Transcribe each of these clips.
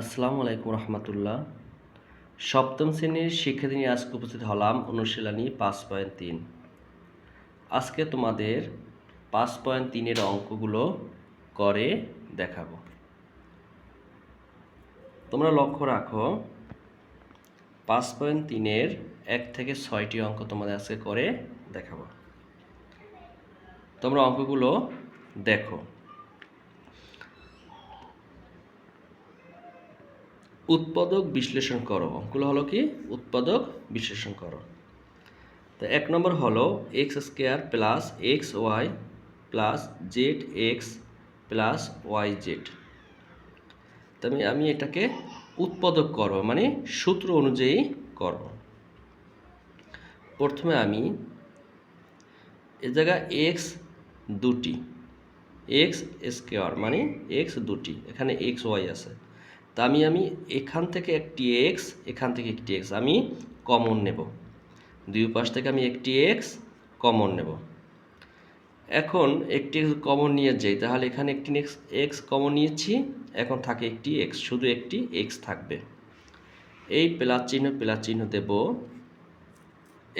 আসসালামু আলাইকুম রহমতুল্লাহ। সপ্তম শ্রেণির শিক্ষার্থী নিয়ে আজকে উপস্থিত হলাম অনুশীলনী পাঁচ পয়েন্ট তিন। আজকে তোমাদের পাঁচ পয়েন্ট তিনের অঙ্কগুলো করে দেখাবো। তোমরা লক্ষ্য রাখো, পাঁচ পয়েন্ট তিনের এক থেকে ছয়টি অঙ্ক তোমাদের আজকে করে দেখাবো। তোমরা অঙ্কগুলো দেখো। উৎপাদক বিশ্লেষণ করো। অঙ্কগুলো হলো কি? উৎপাদক বিশ্লেষণ করো। তো এক নম্বর হলো x square plus x y plus z x plus y z তবে আমি এটাকে উৎপাদক করো মানে সূত্র অনুযায়ী করো প্রথমে আমি এ জায়গায় এক্স দুটি এক্স স্কোয়ার মানে এক্স দুটি, এখানে এক্স ওয়াই আছে। তা আমি আমি এখান থেকে একটি এক্স এখান থেকে একটি এক্স আমি কমন নেব। দুই পাশ থেকে আমি একটি এক্স কমন নেব। এখন একটি এক্স কমন নিয়ে যাই, তাহলে এখানে একটি এক্স এক্স কমন নিয়েছি, এখন থাকে একটি এক্স শুধু একটি এক্স থাকবে। এই প্লাস চিহ্ন প্লাস চিহ্ন দেব।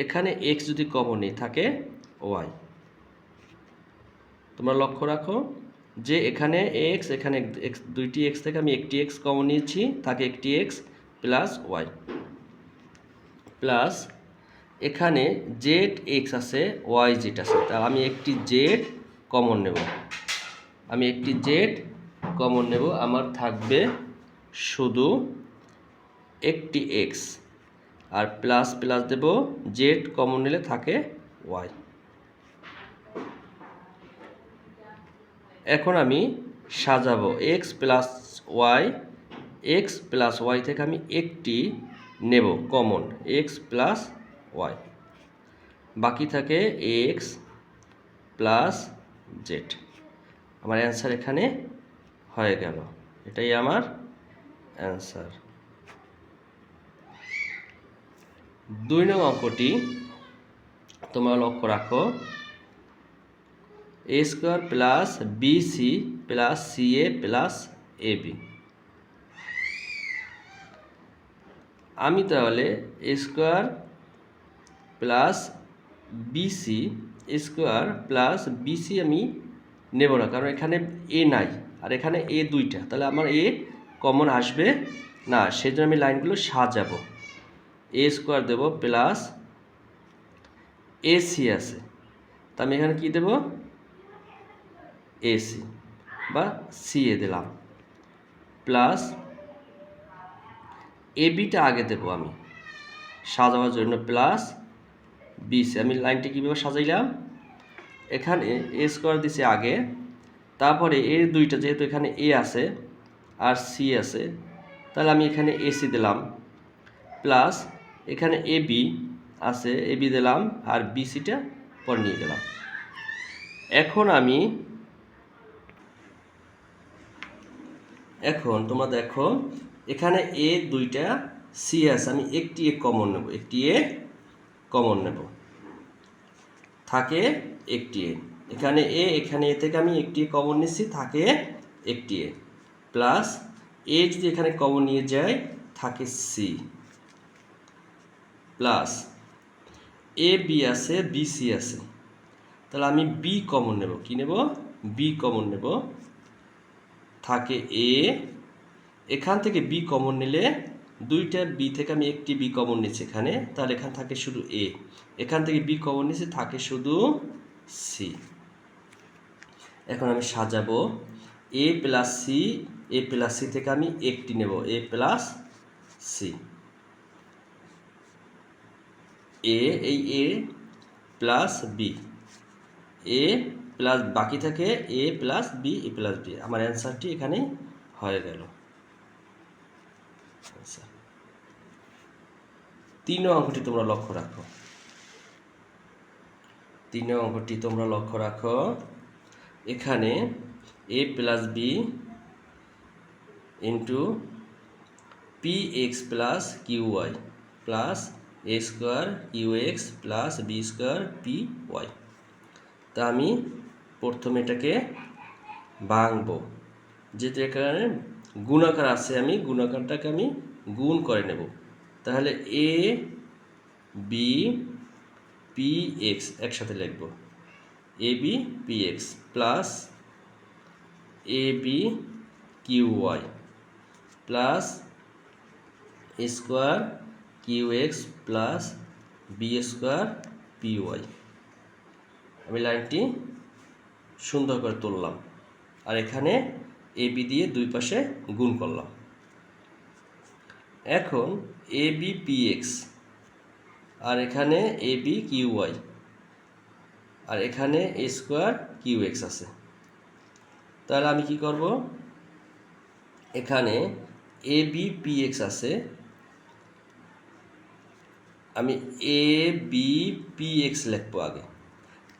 এখানে এক্স যদি কমন নেই, থাকে ওয়াই তোমরা লক্ষ্য রাখো। যে এখানে এক্স এখানে এক্স দুইটি এক্স থেকে আমি একটি এক্স কমন নিয়েছি থাকে একটি এক্স প্লাস ওয়াই প্লাস এখানে জেড এক্স আছে ওয়াই জেড আছে তা আমি একটি জেড কমন নেব। আমি একটি জেড কমন নেব, আমার থাকবে শুধু একটি এক্স আর প্লাস প্লাস দেব জেড কমন নিলে থাকে ওয়াই এখন আমি সাজাবো x plus y x plus y থেকে আমি একটি নেব কমন এক্স প্লাস ওয়াই বাকি থাকে এক্স প্লাস জেড আমার অ্যান্সার এখানে হয়ে গেল। এটাই আমার অ্যান্সার দুই নং অঙ্কটি তোমরা লক্ষ্য রাখো। A square plus BC plus CA plus AB আমি তাহলে A square plus BC square plus BC আমি নেব না, কারণ এখানে এ নাই, আর এখানে এ দুইটা, তাহলে আমার এ কমন আসবে না, সেজন্য আমি লাইনগুলো সাজাবো। এ স্কোয়ার দেব প্লাস এসি আছে, তা আমি এখানে কি দেবো? এসি বা সিএ দিলাম। প্লাস এবিটা আগে দেব আমি। সাজাবার জন্য প্লাস বিসি আমি লাইনটি কীভাবে সাজাইলাম? এখানে এ স্কোয়ার দিছে আগে। তারপরে এর দুইটা যেহেতু এখানে এ আছে আর সি আছে, তাহলে আমি এখানে এসি দিলাম। প্লাস এখানে এ বি আছে এ বি দিলাম আর বিসিটা পরে নিয়ে গেলাম। এখন আমি এখন তোমরা দেখো, এখানে এ দুইটা সি আছে, আমি একটি এ কমন নেব, একটি এ কমন নেব। থাকে একটি এ এখানে এ এখানে এ থেকে আমি একটি কমন নিচ্ছি, থাকে একটি এ প্লাস এ যদি এখানে কমন নিয়ে যায়, থাকে সি প্লাস এ বি আছে বি সি আছে। তাহলে আমি বি কমন নেব, কি নেব? বি কমন নেব। থাকে এ এখান থেকে বি কমন নিলে দুইটা বি থেকে আমি একটি বি কমন নিচ্ছি এখানে, তাহলে এখান থাকে শুধু এ এখান থেকে বি কমন নিচ্ছি থাকে শুধু সি এখন আমি সাজাবো। A plus C A plus C থেকে আমি একটি নেব। এ প্লাস সি এ এই A plus B A plus বাকি থাকে A plus B A plus B আমার অ্যান্সারটি এখানেই হয়ে গেল। আচ্ছা। তিন অঙ্কটি তোমরা লক্ষ্য রাখো। তিন অঙ্কটি তোমরা লক্ষ্য রাখো। এখানে A plus B into P X plus Q Y plus A square U X plus B square P Y তা আমি প্রথমে এটাকে ভাঙবো। যেহেতু এখানে গুণাকার আছে আমি, গুণাকারটাকে আমি গুণ করে নেব। তাহলে এ বি পি এক্স একসাথে লিখব। A B P X plus A B Q Y plus square Q X plus B square P Y আমি লাইনটি সুন্দর করে তুললাম। আর এখানে এ, বি দিয়ে দুই পাশে গুণ করলাম। এখন এ, বি, পি, এক্স, আর এখানে এ, বি, কিউ, ওয়াই, আর এখানে এ স্কোয়ার কিউ, এক্স আছে। তাহলে আমি কি করব? এখানে এ, বি, পি, এক্স আছে। আমি এ, বি, পি, এক্স লিখব আগে।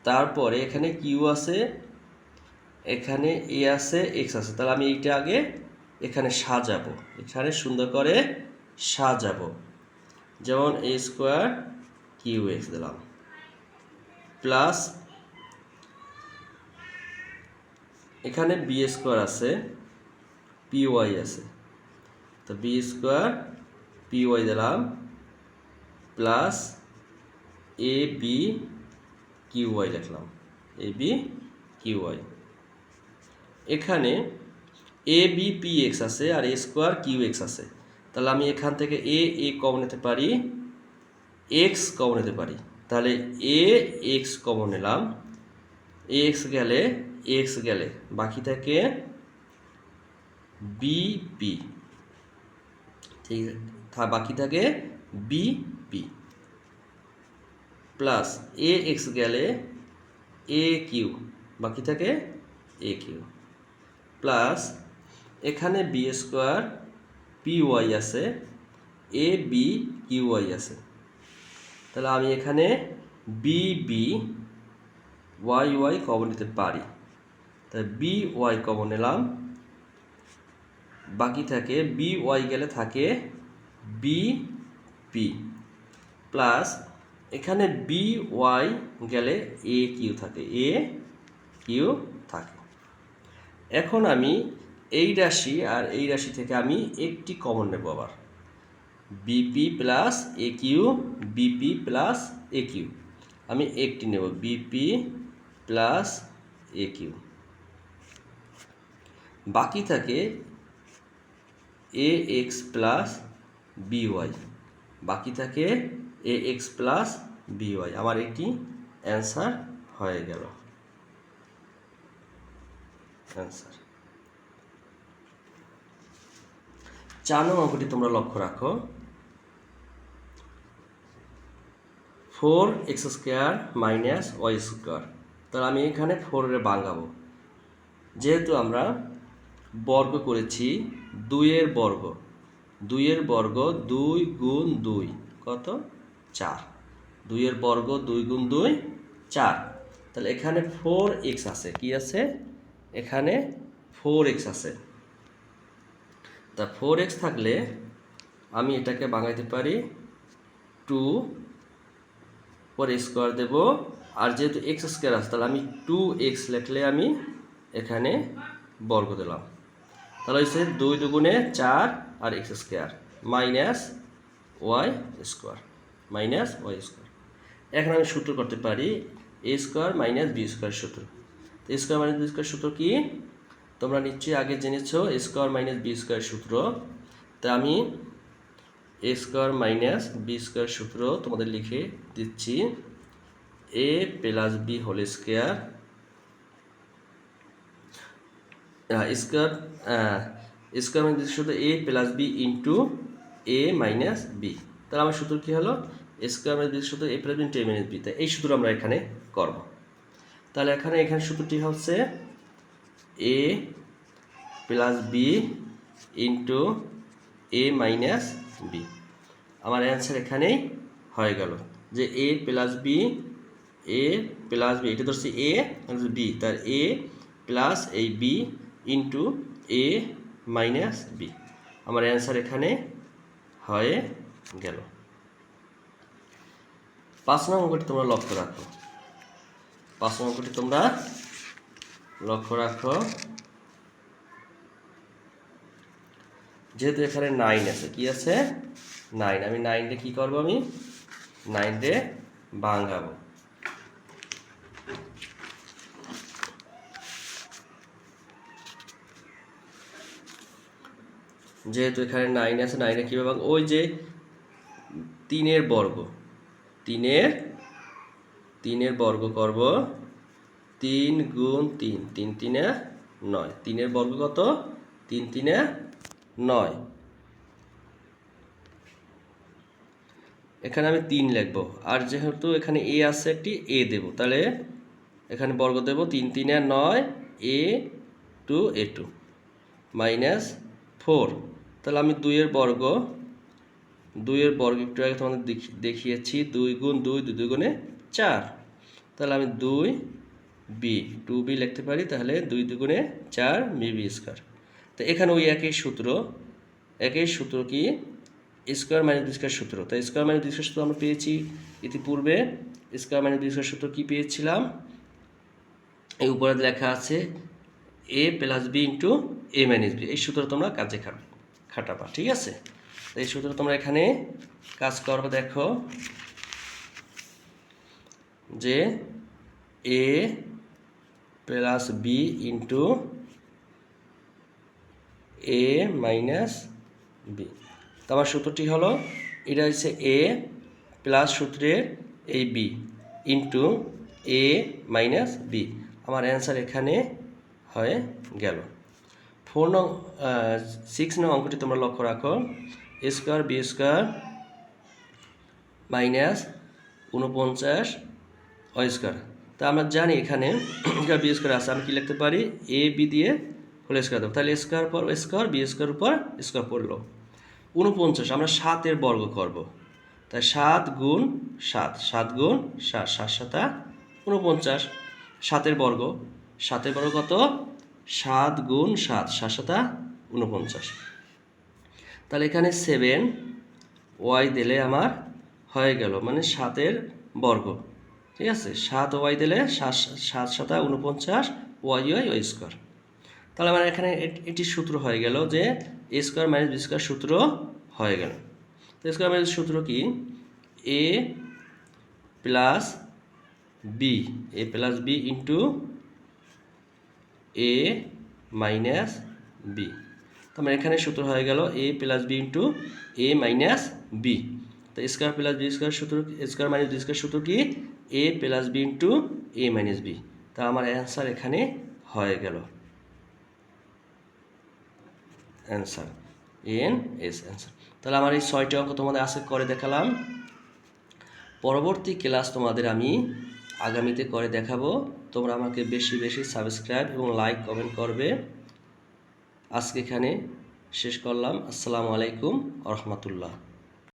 তারপরে এখানে কিউ আছে এখানে এ আছে, এক্স আছে। তাহলে আমি এইটা আগে এখানে সাজাবো। এখানে সুন্দর করে সাজাবো। যেমন এ স্কোয়ার কিউ এক্স দিলাম। প্লাস এখানে বি স্কোয়ার আছে পি ওয়াই আছে। তো বি স্কোয়ার পি ওয়াই দিলাম plus A B Q Y লিখলাম। এ বি কিউ ওয়াই এখানে এ বি পি এক্স আছে আর এ স্কোয়ার কিউ এক্স আছে। তাহলে আমি এখান থেকে এ এ কমন নিতে পারি এক্স কমন নিতে পারি। তাহলে এ এক্স কমন নিলাম। এক্স গেলে এক্স গেলে। বাকি থাকে বি পি ঠিক আছে। বাকি থাকে B P plus A X গেলে এ কিউ বাকি থাকে এ কিউ প্লাস এখানে বি স্কোয়ার পি ওয়াই আছে, এ বি কিউ ওয়াই আছে। তাহলে আমি এখানে B B Y Y common নিতে পারি। তাই বি ওয়াই কমন নিলাম। বাকি থাকে বি ওয়াই গেলে থাকে বি পি। প্লাস এখানে বি ওয়াই গেলে এ কিউ থাকে, এ কিউ এখন আমি এই রাশি আর এই রাশি থেকে আমি একটি কমন নেব আবার। BP plus A Q BP plus A Q আমি একটি নেব বিপি প্লাস এ কিউ বাকি থাকে A X plus B Y বাকি থাকে A X plus B Y আমার এটি অ্যান্সার হয়ে গেল। অ্যান্সার চার নং অঙ্কটি তোমরা লক্ষ্য রাখো। Four X square minus Y square তাহলে আমি এখানে ফোরের বাঙাবো যেহেতু আমরা বর্গ করেছি দুইয়ের বর্গ। দুইয়ের বর্গ দুই গুণ দুই। কত? চার। দুইয়ের বর্গ দুই গুণ দুই, চার। তাহলে এখানে ফোর এক্স আছে। কি আছে? এখানে ফোর এক্স আছে। তা ফোর এক্স থাকলে আমি এটাকে বাঙাইতে পারি টু পরে স্কোয়ার দেব। আর যেহেতু এক্স স্কোয়ার আছে, তাহলে আমি টু এক্স লিখলে আমি এখানে বর্গ দিলাম। তাহলে হচ্ছে দুই দুগুণে চার আর X square minus Y square minus Y square এখন আমি সূত্র করতে পারি A square minus B square সূত্র। স্কোয়ার মাইনাস বি স্কোয়ার সূত্র কি? তোমরা নিশ্চয়ই আগে জেনেছো স্কোয়ার মাইনাস বি স্কোয়ার সূত্র। তা আমি A square minus B square সূত্র তোমাদের লিখে দিচ্ছি। A plus B whole square square square minus সূত্র A plus B into A minus B. তাহলে আমার সূত্র কী হলো? স্কোয়ার মাইনাস বি সূত্র A plus B into A minus B. তাই এই সূত্র আমরা এখানে করব। তাহলে এখানে এখানে সূত্রটি হচ্ছে A plus B into A minus B আমার অ্যান্সার এখানেই হয়ে গেল যে A plus B A plus B এটা ধরছি এ বি তার এ প্লাস এই B into A minus B আমার অ্যান্সার এখানে হয়ে গেল। পাঁচ নং অঙ্কটি তোমরা লক্ষ্য রাখো। পাঁচ অঙ্কটি তোমরা লক্ষ্য রাখো। যেহেতু এখানে নাইন আছে, কি আছে? নাইন আমি নাইনটে কি করব আমি? নাইনটে ভাঙাবো। যেহেতু এখানে নাইন আছে নাইনে কীভাবে ওই যে তিনের বর্গ, তিনের তিনের বর্গ করব তিন গুণ তিন তিন তিনে নয়। তিনের বর্গ কত? তিন তিনে নয়। এখানে আমি তিন লিখব। আর যেহেতু এখানে এ আছে, একটি এ দেব। তাহলে এখানে বর্গ দেব তিন তিনে নয়, A two A two, minus four. তাহলে আমি দুইয়ের বর্গ দুইয়ের বর্গ একটু আগে তোমাদের দেখি- দেখিয়েছি। দুই গুণ দুই দুই গুণে চার। তাহলে আমি দুই বি টু বি লিখতে পারি, তাহলে দুই দুগুণে চার বি বি স্কোয়ার তো এখানে ওই একই সূত্র একই সূত্র কি? স্কোয়ার মাইনাস বি স্কোয়ার সূত্র। তাই স্কোয়ার মাইনাস বি স্কোয়ার সূত্র আমরা পেয়েছি ইতিপূর্বে। স্কোয়ার মাইনাস বি স্কোয়ার সূত্র কী পেয়েছিলাম? এই উপরে লেখা আছে A plus B into A minus B এই সূত্র তোমরা কাজে খাবে খাটাবা, ঠিক আছে? তো এই সূত্র তোমরা এখানে কাজ করবে, দেখো। যে A plus B into A minus B তো আমার সূত্রটি হলো, এটা হচ্ছে এ প্লাস সূত্রের এই B into A minus B আমার অ্যান্সার এখানে হয়ে গেল। ফোর নং সিক্স নং অঙ্কটি তোমরা লক্ষ্য রাখো। A square B square minus উনপঞ্চাশ ওয়াই স্কোয়ার তা আমরা জানি এখানে বি স্কোয়ার আছে, আমি কি লিখতে পারি? এ বি দিয়ে হোল স্কোয়ার দেবো। তাহলে স্কোয়ার পর স্কোয়ার বি স্কোয়ার উপর স্কোয়ার পড়ল। উনপঞ্চাশ আমরা সাতের বর্গ করব। তাই সাত গুণ সাত সাত গুণ সাত সাত সাতা উনপঞ্চাশ সাতের বর্গ সাতের বর্গ কত? সাত গুণ সাত সাত সাতা উনপঞ্চাশ তাহলে এখানে সেভেন ওয়াই দিলে আমার হয়ে গেল মানে সাতের বর্গ। ঠিক আছে? সাত ওয়াই দিলে সাত সাত সাতা উনপঞ্চাশ ওয়াই ওয়াই ওয়াই স্কোয়ার। তাহলে আমার এখানে এট- সূত্র হয়ে গেল যে A square minus B square সূত্র হয়ে গেল। তো স্কোয়ার মাইনাস সূত্র কি? A plus B, A plus B into A minus B. তো আমার এখানে সূত্র হয়ে গেল A plus B into A minus B. তো স্কোয়ার প্লাস বি স্কোয়ার সূত্র, স্কোয়ার মাইনাস বি স্কোয়ার সূত্র কি? A plus B into A minus B তা আমার অ্যান্সার এখানে হয়ে গেল। অ্যান্সার এন এস অ্যান্সার তাহলে আমার এই ছয়টি অঙ্ক তোমাদের আজকে করে দেখালাম। পরবর্তী ক্লাস তোমাদের আমি আগামীতে করে দেখাবো। তোমরা আমাকে বেশি বেশি সাবস্ক্রাইব এবং লাইক কমেন্ট করবে। আজকে এখানে শেষ করলাম। আসসালামু আলাইকুম রহমতুল্লাহ।